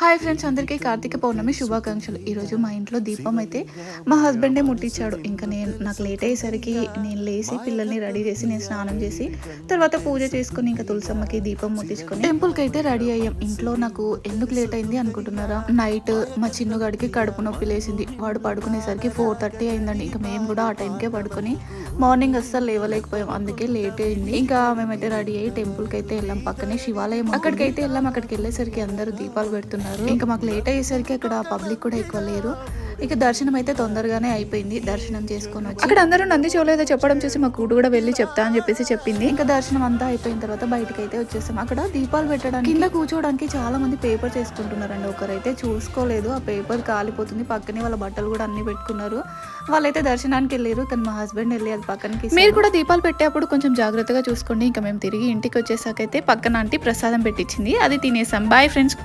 Hi friends అందరికీ కార్తీక పౌర్ణమి శుభాకాంక్షలు. ఈరోజు మా ఇంట్లో దీపం అయితే మా హస్బెండే ముట్టించాడు ఇంకా నేను నాకు లేట్ అయ్యేసరికి నేను లేచి పిల్లల్ని రెడీ చేసి నేను స్నానం చేసి తర్వాత పూజ చేసుకుని ఇంకా తులసమ్మకి దీపం ముట్టించుకొని టెంపుల్కి అయితే రెడీ అయ్యాం. ఇంట్లో నాకు ఎందుకు లేట్ అయింది అనుకుంటున్నారా? నైట్ మా చిన్నగాడికి కడుపు నొప్పి లేసింది. వాడు పడుకునేసరికి ఫోర్ థర్టీ అయిందండి. ఇంకా మేము కూడా ఆ టైంకే పడుకొని మార్నింగ్ అస్సలు లేవలేకపోయాం. అందుకే లేట్ అయింది. ఇంకా మేమైతే రెడీ అయ్యి టెంపుల్కి అయితే వెళ్ళాం. పక్కనే శివాలయం అక్కడికైతే వెళ్ళాం. అక్కడికి వెళ్ళేసరికి అందరూ దీపాలు పెడుతున్నారు. ఇంకా మాకు లేట్ అయ్యేసరికి అక్కడ పబ్లిక్ కూడా ఎక్కువ లేరు. ఇక దర్శనం అయితే తొందరగానే అయిపోయింది. దర్శనం చేసుకొని వచ్చి అక్కడ అందరూ నంది చూడలేదో చెప్పడం చూసి మా కూడు కూడా వెళ్ళి చెప్తా అని చెప్పేసి చెప్పింది. ఇంకా దర్శనం అంతా అయిపోయిన తర్వాత బయటకి అయితే వచ్చేసాం. అక్కడ దీపాలు పెట్టడానికి కింద కూర్చోవడానికి చాలా మంది పేపర్ చేసుకుంటున్నారండి. ఒకరైతే చూసుకోలేదు. ఆ పేపర్ కాలిపోతుంది. పక్కనే వాళ్ళ బట్టలు కూడా అన్ని పెట్టుకున్నారు. వాళ్ళైతే దర్శనానికి వెళ్ళారు. కానీ మా హస్బెండ్ వెళ్ళి అది పక్కనకి మీరు కూడా దీపాలు పెట్టేప్పుడు కొంచెం జాగ్రత్తగా చూసుకోండి. ఇంకా మేము తిరిగి ఇంటికి వచ్చేసాకైతే పక్కన ఆంటీ ప్రసాదం పెట్టించింది. అది తినేసాం. Bye friends